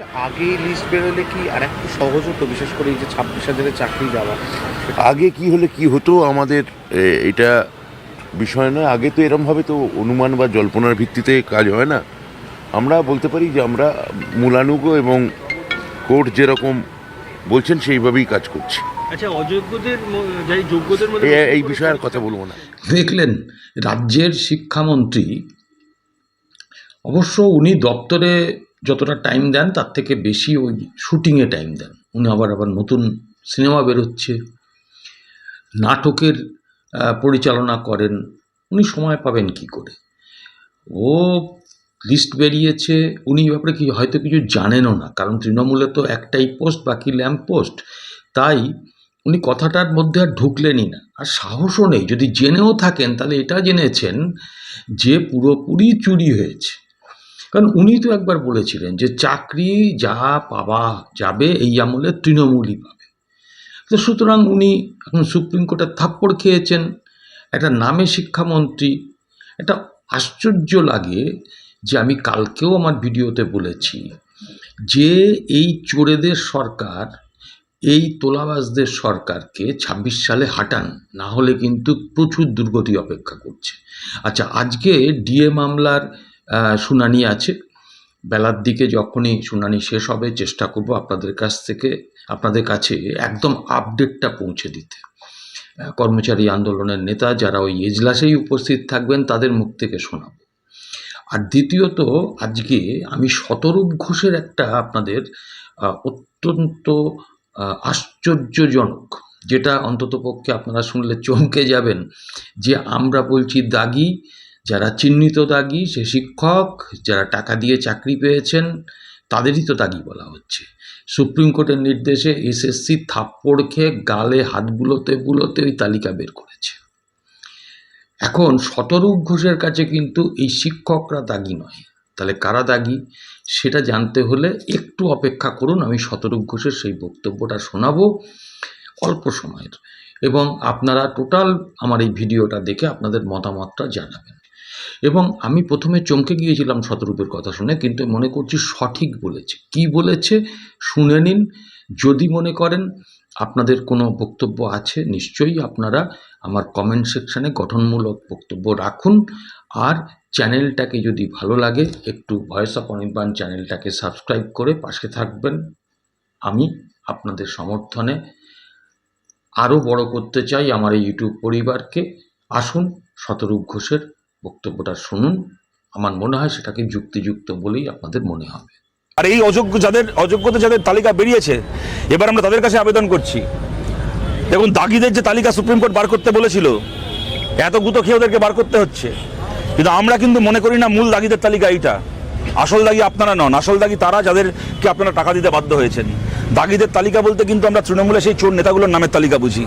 আগে লিস্ট বেরোলে কি আর একটু সহজ হতো? বিশেষ করে এই যে ছাব্বিশ হাজারের চাকরি যাওয়া। আগে কি হলে কি হতো? আমাদের এটা বিষয় নয়। আগে তো এরমভাবে তো অনুমান বা জল্পনার ভিত্তিতে কাজ হয় না। আমরা বলতে পারি যে আমরা মূলানুগ এবং কোর্ট যেরকম বলছেন সেইভাবেই কাজ করছি। আচ্ছা অযোগ্যদের ম- যাই যোগ্যদের মধ্যে এই বিষয়ে আর কথা বলব না। দেখলেন রাজ্যের শিক্ষামন্ত্রী অবশ্য উনি দপ্তরে যতটা টাইম দেন, তার থেকে বেশি ওই শুটিংয়ে টাইম দেন। উনি আবার আবার নতুন সিনেমা বেরোচ্ছে। নাটকের পরিচালনা করেন। উনি সময় পাবেন কি করে? ও লিস্ট বেরিয়েছে। উনি ব্যাপারে কি, হয়তো কিছু জানেনও না, কারণ তৃণমূলে তো একটাই পোস্ট বাকি ল্যাম্প পোস্ট তাই উনি কথাটার মধ্যে আর ঢুকলেনই না। আর সাহসও নেই। যদি জেনেও থাকেন, তাহলে এটা জেনেছেন যে পুরোপুরি চুরি হয়েছে। কারণ উনি তো একবার বলেছিলেন যে চাকরি যা পাওয়া যাবে এই আমলে তৃণমূলই পাবে। তো সুতরাং উনি এখন সুপ্রিম কোর্টের থাপ্পড় খেয়েছেন, একটা নামে শিক্ষামন্ত্রী। একটা আশ্চর্য লাগে যে আমি কালকেও আমার ভিডিওতে বলেছি যে এই চোরেদের সরকার, এই তোলাবাজদের সরকারকে ছাব্বিশ সালে হাঁটান, না হলে কিন্তু প্রচুর দুর্গতি অপেক্ষা করছে। আচ্ছা আজকে ডিএ মামলার শুনানি আছে। বেলার দিকে যখনই শুনানি শেষ হবে, চেষ্টা করব আপনাদের কাছ থেকে, আপনাদের কাছে একদম আপডেটটা পৌঁছে দিতে। কর্মচারী আন্দোলনের নেতা যারা ওই এজলাসেই উপস্থিত থাকবেন, তাদের মুখ থেকে শোনাবো। আর দ্বিতীয়ত, আজকে আমি শতরূপ ঘোষের একটা আপনাদের অত্যন্ত আশ্চর্যজনক, যেটা অন্ততপক্ষে আপনারা শুনলে চমকে যাবেন, যে আমরা বলছি দাগি যারা চিহ্নিত দাগি, সে শিক্ষক, যারা টাকা দিয়ে চাকরি পেয়েছেন, তাদেরই তো দাগি বলা হচ্ছে। সুপ্রিম কোর্টের নির্দেশে এসএসসি থাপ্পড় খেয়ে গালে হাত বুলোতে বুলোতে ওই তালিকা বের করেছে। এখন শতরূপ ঘোষের কাছে কিন্তু এই শিক্ষকরা দাগি নয়। তাহলে কারা দাগি? সেটা জানতে হলে একটু অপেক্ষা করুন, আমি শতরূপ ঘোষের সেই বক্তব্যটা শোনাবো অল্প সময়ের। এবং আপনারা টোটাল আমার এই ভিডিওটা দেখে আপনাদের মতামতটা জানাবেন। এবং আমি প্রথমে চমকে গিয়েছিলাম শতরূপের কথা শুনে, কিন্তু মনে করছি সঠিক বলেছে। কি বলেছে? শুনে নিন। যদি মনে করেন আপনাদের কোনো বক্তব্য আছে, নিশ্চয়ই আপনারা আমার কমেন্ট সেকশানে গঠনমূলক বক্তব্য রাখুন। আর চ্যানেলটাকে যদি ভালো লাগে, একটু ভয়েস অফ অনির্বাণ চ্যানেলটাকে সাবস্ক্রাইব করে পাশে থাকবেন। আমি আপনাদের সমর্থনে আরও বড় করতে চাই আমার এই ইউটিউব পরিবারকে। আসুন শতরূপ ঘোষের বক্তব্যটা শুনুন। আমার মনে হয় সেটাকে যুক্তিযুক্ত বলেই আপনাদের মনে হবে। আর এই অযোগ্য যাদের, অযোগ্যতা যাদের তালিকা বেরিয়েছে, এবার আমরা তাদের কাছে আবেদন করছি। দেখুন, দাগিদের যে তালিকা সুপ্রিম কোর্ট বার করতে বলেছিল, এত গুতো খেয়ে ওদেরকে বার করতে হচ্ছে। কিন্তু আমরা কিন্তু মনে করি না মূল দাগিদের তালিকা এইটা। আসল দাগি আপনারা নন, আসল দাগি তারা যাদেরকে আপনারা টাকা দিতে বাধ্য হয়েছেন। দাগিদের তালিকা বলতে কিন্তু আমরা তৃণমূলে সেই চোর নেতাগুলোর নামের তালিকা বুঝি।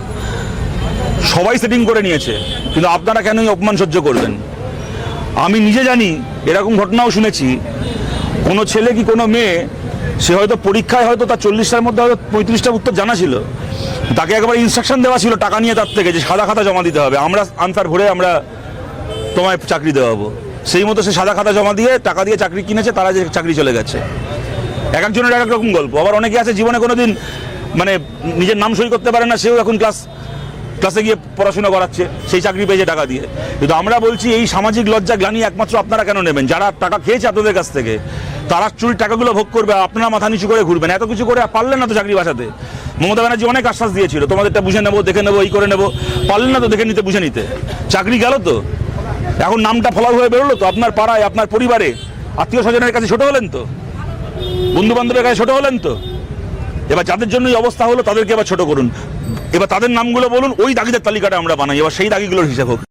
সবাই সেটিং করে নিয়েছে, কিন্তু আপনারা কেনই অপমান সহ্য করবেন? আমি নিজে জানি, এরকম ঘটনাও শুনেছি। কোনো ছেলে কি কোনো মেয়ে, সে হয়তো পরীক্ষায় হয়তো তার চল্লিশটার মধ্যে হয়তো পঁয়ত্রিশটা উত্তর জানা ছিল। তাকে একবার ইনস্ট্রাকশন দেওয়া ছিল টাকা নিয়ে তার থেকে যে সাদা খাতা জমা দিতে হবে। আমরা আনসার ভরে আমরা তোমায় চাকরি দেওয়াবো সেই মতো সে সাদা খাতা জমা দিয়ে টাকা দিয়ে চাকরি কিনেছে, তারা যে চাকরি চলে গেছে। এক একজনের এক এক রকম গল্প। আবার অনেকে আছে, জীবনে কোনো দিন মানে নিজের নাম সই করতে পারে না, সেও এখন ক্লাস ক্লাসে গিয়ে পড়াশোনা করাচ্ছে, সেই চাকরি পেয়েছে টাকা দিয়ে। কিন্তু আমরা বলছি, এই সামাজিক লজ্জা, গ্লানি একমাত্র আপনারা কেন নেবেন? যারা টাকা খেয়েছে আপনাদের কাছ থেকে, তারা চুরি টাকাগুলো ভোগ করবে আপনারা মাথা নিচু করে ঘুরবেন। এত কিছু করে পারলেন না তো চাকরি বাঁচাতে? মমতা ব্যানার্জি অনেক আশ্বাস দিয়েছিল, তোমাদেরটা বুঝে নেব, দেখে নেব এই করে নেব। পারলেন না তো দেখে নিতে, বুঝে নিতে। চাকরি গেল তো? এখন নামটা ফলাও হয়ে বেরোলো তো? আপনার পাড়ায়, আপনার পরিবারে আত্মীয় স্বজনের কাছে ছোট হলেন তো? বন্ধু বান্ধবের কাছে ছোট হলেন তো? এবার যাদের জন্য অবস্থা হলো তাদেরকে এবার ছোট করুন। এবার তাদের নামগুলো বলুন, ওই দাগিদের তালিকাটা আমরা বানাই। এবার সেই দাগিগুলোর হিসাব হোক।